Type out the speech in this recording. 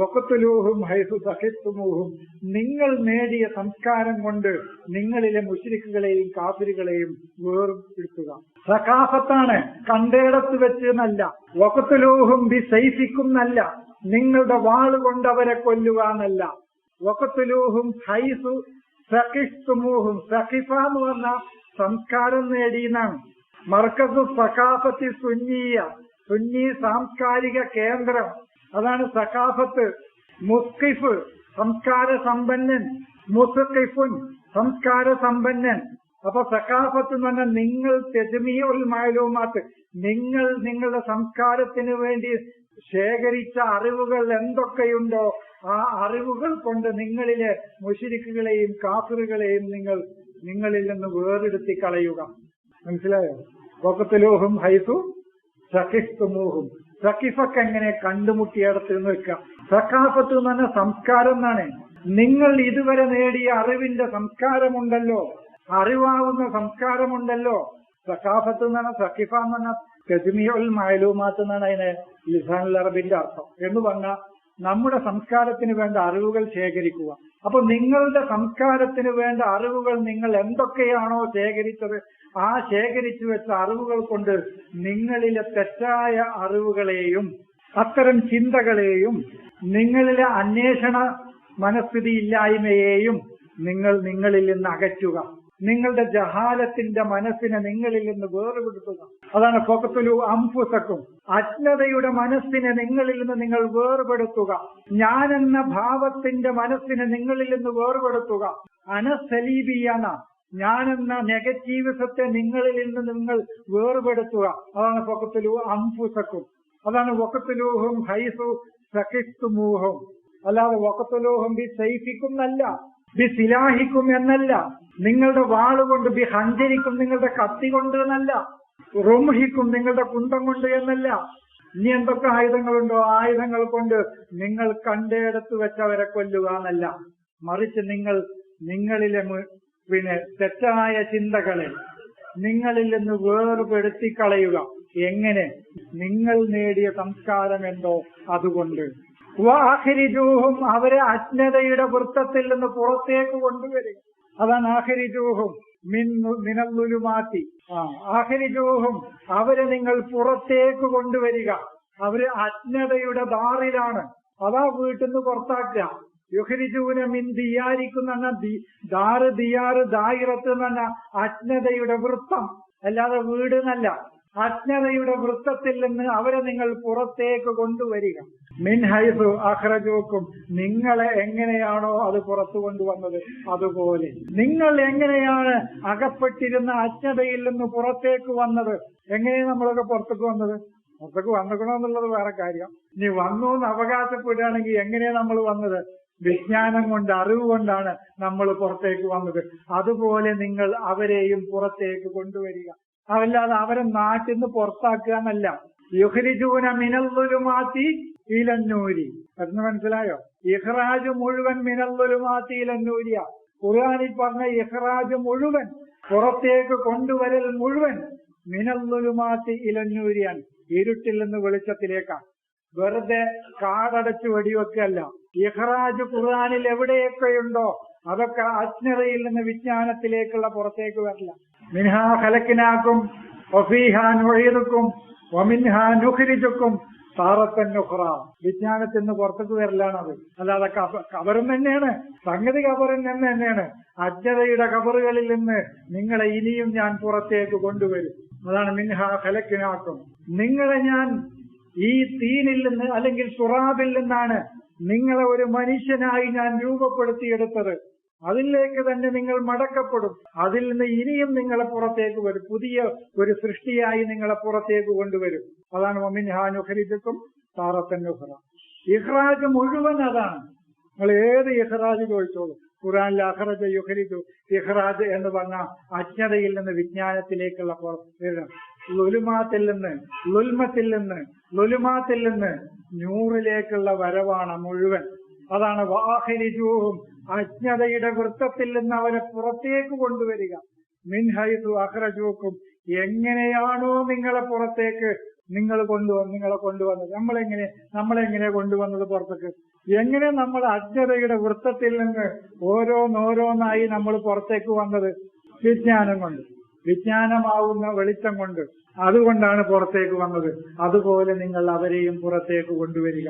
വക്കത്തുലൂഹും ഹൈസു സഹിത്തുമൂഹും നിങ്ങൾ നേടിയ സംസ്കാരം കൊണ്ട് നിങ്ങളിലെ മുഷിരിക്കുകളെയും കാതിരുകളെയും വേർപെടുത്തുക സഖാഫത്താണ് കണ്ടേടത്ത് വെച്ച് എന്നല്ല വക്കത്തുലൂഹും ബി സൈഫിക്കുന്നല്ല നിങ്ങളുടെ വാൾ കൊണ്ട് അവരെ കൊല്ലുക എന്നല്ല. വക്കത്തുലൂഹും ഹൈസു സഖിസ്തുമൂഹും സഖിഫ എന്ന് പറഞ്ഞ സംസ്കാരം നേടിയെന്നാണ് മർക്കസു സഖാഫത്തി സുന്നിയ സുന്നീ സാംസ്കാരിക കേന്ദ്രം. അതാണ് സഖാഫത്ത്. മുസ്കിഫ് സംസ്കാര സമ്പന്നൻ. മുസ്കിഫുൻ സംസ്കാര സമ്പന്നൻ. അപ്പൊ സഖാഫത്ത് എന്ന് പറഞ്ഞാൽ നിങ്ങൾ തെജമിയുൽ മാലൂമാത്ത് നിങ്ങൾ നിങ്ങളുടെ സംസ്കാരത്തിന് വേണ്ടി ശേഖരിച്ച അറിവുകൾ എന്തൊക്കെയുണ്ടോ ആ അറിവുകൾ കൊണ്ട് നിങ്ങളിലെ മുഷിരിക്കുകളെയും കാഫിറുകളെയും നിങ്ങൾ നിങ്ങളിൽ നിന്ന് വേറെടുത്തി കളയുക. മനസ്സിലായോ? ലോകത്തിലോഹും ഹൈസു സഖിസ്തുമൂഹും സഖിഫക്ക് എങ്ങനെ കണ്ടുമുട്ടിയടത്ത് വെക്കാം സഖാഫത്ത് എന്ന് പറഞ്ഞ സംസ്കാരം എന്നാണ്. നിങ്ങൾ ഇതുവരെ നേടിയ അറിവിന്റെ സംസ്കാരമുണ്ടല്ലോ. അറിവാവുന്ന സംസ്കാരമുണ്ടല്ലോ. സഖാഫത്ത് എന്ന് പറഞ്ഞ സഖിഫ എന്ന് പറഞ്ഞ തെജ്മിയുൽ മയലൂമാത്ത് എന്നാണ് അതിന് ലിസാനുൽ അറബിന്റെ അർത്ഥം. എന്ന് പറഞ്ഞാൽ നമ്മുടെ സംസ്കാരത്തിന് വേണ്ട അറിവുകൾ ശേഖരിക്കുക. അപ്പൊ നിങ്ങളുടെ സംസ്കാരത്തിന് വേണ്ട അറിവുകൾ നിങ്ങൾ എന്തൊക്കെയാണോ ശേഖരിച്ചത് ആ ശേഖരിച്ചു വെച്ച അറിവുകൾ കൊണ്ട് നിങ്ങളിലെ തെറ്റായ അറിവുകളെയും അത്തരം ചിന്തകളെയും നിങ്ങളിലെ അന്വേഷണ മനസ്ഥിതി ഇല്ലായ്മയെയും നിങ്ങൾ നിങ്ങളിൽ നിന്ന് അകറ്റുക. നിങ്ങളുടെ ജഹാലത്തിന്റെ മനസ്സിനെ നിങ്ങളിൽ നിന്ന് വേർപെടുത്തുക അതാണ് ഫോക്കത്തുലു അംഫുസക്കും. അജ്ഞതയുടെ മനസ്സിനെ നിങ്ങളിൽ നിന്ന് നിങ്ങൾ വേർപെടുത്തുക. ഞാൻ എന്ന ഭാവത്തിന്റെ മനസ്സിനെ നിങ്ങളിൽ നിന്ന് വേർപെടുത്തുക. അനസലീബിയാണ് ഞാൻ എന്ന നെഗറ്റീവിസത്തെ നിങ്ങളിൽ നിന്ന് നിങ്ങൾ വേർപെടുത്തുക. അതാണ് പൊക്കത്തുലു അംഫുസക്കും. അതാണ് വക്കത്തുലോഹം ഹൈസു സഖിസ്തുമൂഹും. അല്ലാതെ വക്കത്തുലോഹം ബി സൈഫിക്കും എന്നല്ല ബി സിലാഹിക്കും എന്നല്ല. നിങ്ങളുടെ വാളുകൊണ്ട് ബി ഹഞ്ചരിക്കും നിങ്ങളുടെ കത്തി കൊണ്ട് എന്നല്ല. റുംഹിക്കും നിങ്ങളുടെ കുന്തം കൊണ്ട് എന്നല്ല. ഇനി എന്തൊക്കെ ആയുധങ്ങളുണ്ടോ? ആയുധങ്ങൾ കൊണ്ട് നിങ്ങൾ കണ്ടേടത്ത് വെച്ചവരെ കൊല്ലുക എന്നല്ല. മറിച്ച് നിങ്ങൾ നിങ്ങളിലെ പിന്നെ തെറ്റായ ചിന്തകളെ നിങ്ങളിൽ നിന്ന് വേർപെടുത്തി കളയുക എങ്ങനെ? നിങ്ങൾ നേടിയ സംസ്കാരം എന്തോ? അതുകൊണ്ട്. വാഹരിജൂഹും അവരെ അജ്ഞതയുടെ വൃത്തത്തിൽ നിന്ന് പുറത്തേക്ക് കൊണ്ടുവരിക അതാണ് ആഹരിജൂഹും മിനല്ലുലുമാറ്റി ആ ആഹരിജൂഹും അവരെ നിങ്ങൾ പുറത്തേക്ക് കൊണ്ടുവരിക. അവർ അജ്ഞതയുടെ ദാറിലാണ്. അതാ വീട്ടിൽ നിന്ന് പുറത്താക്കുക. യുഹരിജൂന മിൻ ദിയാരിക്കുന്ന ദാറ് ദിയാറ് ദായിറത്ത് എന്ന് അജ്ഞതയുടെ വൃത്തം. അല്ലാതെ വീട് എന്നല്ല. അജ്ഞതയുടെ വൃത്തത്തിൽ നിന്ന് അവരെ നിങ്ങൾ പുറത്തേക്ക് കൊണ്ടുവരിക. മിൻ ഹൈസു അഹ്റജൂക്കും നിങ്ങളെ എങ്ങനെയാണോ അത് പുറത്തു കൊണ്ടുവന്നത്? അതുപോലെ. നിങ്ങൾ എങ്ങനെയാണ് അകപ്പെട്ടിരുന്ന അജ്ഞതയിൽ നിന്ന് പുറത്തേക്ക് വന്നത്? എങ്ങനെയാണ് നമ്മളൊക്കെ പുറത്തേക്ക് വന്നത്? പുറത്തേക്ക് വന്നിക്കണോ എന്നുള്ളത് വേറെ കാര്യം. ഇനി വന്നു എന്ന് അവകാശപ്പെടുകയാണെങ്കിൽ എങ്ങനെയാണ് നമ്മൾ വന്നത്? വിജ്ഞാനം കൊണ്ട് അറിവ് കൊണ്ടാണ് നമ്മൾ പുറത്തേക്ക് വന്നത്. അതുപോലെ നിങ്ങൾ അവരെയും പുറത്തേക്ക് കൊണ്ടുവരിക. അതല്ലാതെ അവരെ നാട്ടിൽ നിന്ന് പുറത്താക്കുക എന്നല്ല. യുഹരിജൂന മിനല്ലുലുമാത്തി ഇലന്നൂരി എന്ന് മനസ്സിലായോ? ഇഹ്റാജ് മുഴുവൻ മിനല്ലുലുമാത്തി ഇലന്നൂരിയ ഖുർആാനിൽ പറഞ്ഞ ഇഹ്റാജ് മുഴുവൻ പുറത്തേക്ക് കൊണ്ടുവരൽ മുഴുവൻ മിനല്ലുലുമാത്തി ഇലന്നൂരിയാണ് ഇരുട്ടിൽ നിന്ന് വെളിച്ചത്തിലേക്കാണ് വെറുതെ കാടടച്ച് വെടിവെക്കല്ല. ഇഹ്റാജ് ഖുർആാനിൽ എവിടെയൊക്കെയുണ്ടോ അതൊക്കെ അജ്ഞതയിൽ നിന്ന് വിജ്ഞാനത്തിലേക്കുള്ള പുറത്തേക്ക് വരില്ല. മിൻഹാ ഖലക്കിനാക്കും വഫീഹാ വമിൻഹാ നുഖരിജുക്കും താറത്തൻ നുഹ്റ വിജ്ഞാനത്തിൽ നിന്ന് പുറത്തേക്ക് വരലാണത്. അല്ലാതെ കബ- കബറും തന്നെയാണ്. സംഗതി കബറും തന്നെ തന്നെയാണ്. അജ്ഞതയുടെ കബറുകളിൽ നിന്ന് നിങ്ങളെ ഇനിയും ഞാൻ പുറത്തേക്ക് കൊണ്ടുവരും. അതാണ് മിൻഹാ ഖലക്കിനാക്കും നിങ്ങളെ ഞാൻ ഈ തീനിൽ നിന്ന് അല്ലെങ്കിൽ സുറാബിൽ നിന്നാണ് നിങ്ങളെ ഒരു മനുഷ്യനായി ഞാൻ രൂപപ്പെടുത്തിയെടുത്തത്. അതിലേക്ക് തന്നെ നിങ്ങൾ മടക്കപ്പെടും. അതിൽ നിന്ന് ഇനിയും നിങ്ങളെ പുറത്തേക്ക് വരും. പുതിയ ഒരു സൃഷ്ടിയായി നിങ്ങളെ പുറത്തേക്ക് കൊണ്ടുവരും. അതാണ് മൊമിൻഹാനുഹരിജക്കും താറത്തന്നുഹറ ഇഹ്റാജ് മുഴുവൻ അതാണ്. നിങ്ങൾ ഏത് ഇഹ്റാജ് ചോദിച്ചോളൂ. ഖുറാനിൽ അഹ്റജ യുഹരിജു ഇഹ്റാജ് എന്ന് പറഞ്ഞ അജ്ഞതയിൽ നിന്ന് വിജ്ഞാനത്തിലേക്കുള്ള ലുലുമാത്തിൽ നിന്ന് ലുൽമത്തിൽ നിന്ന് ലുലുമാത്തിൽ നിന്ന് നൂറിലേക്കുള്ള വരവാണ് മുഴുവൻ. അതാണ് വാഹരിജൂഹും അജ്ഞതയുടെ വൃത്തത്തിൽ നിന്ന് അവരെ പുറത്തേക്ക് കൊണ്ടുവരിക. മിൻഹൈസു അഹ്റജൂക്കും എങ്ങനെയാണോ നിങ്ങളെ പുറത്തേക്ക് നിങ്ങൾ കൊണ്ടുവന്ന് നിങ്ങളെ കൊണ്ടുവന്നത്? നമ്മളെങ്ങനെ നമ്മളെങ്ങനെ കൊണ്ടുവന്നത് പുറത്തേക്ക്? എങ്ങനെ നമ്മൾ അജ്ഞതയുടെ വൃത്തത്തിൽ നിന്ന് ഓരോന്നോരോന്നായി നമ്മൾ പുറത്തേക്ക് വന്നത്? വിജ്ഞാനം കൊണ്ട്. വിജ്ഞാനമാവുന്ന വെളിച്ചം കൊണ്ട്. അതുകൊണ്ടാണ് പുറത്തേക്ക് വന്നത്. അതുപോലെ നിങ്ങൾ അവരെയും പുറത്തേക്ക് കൊണ്ടുവരിക.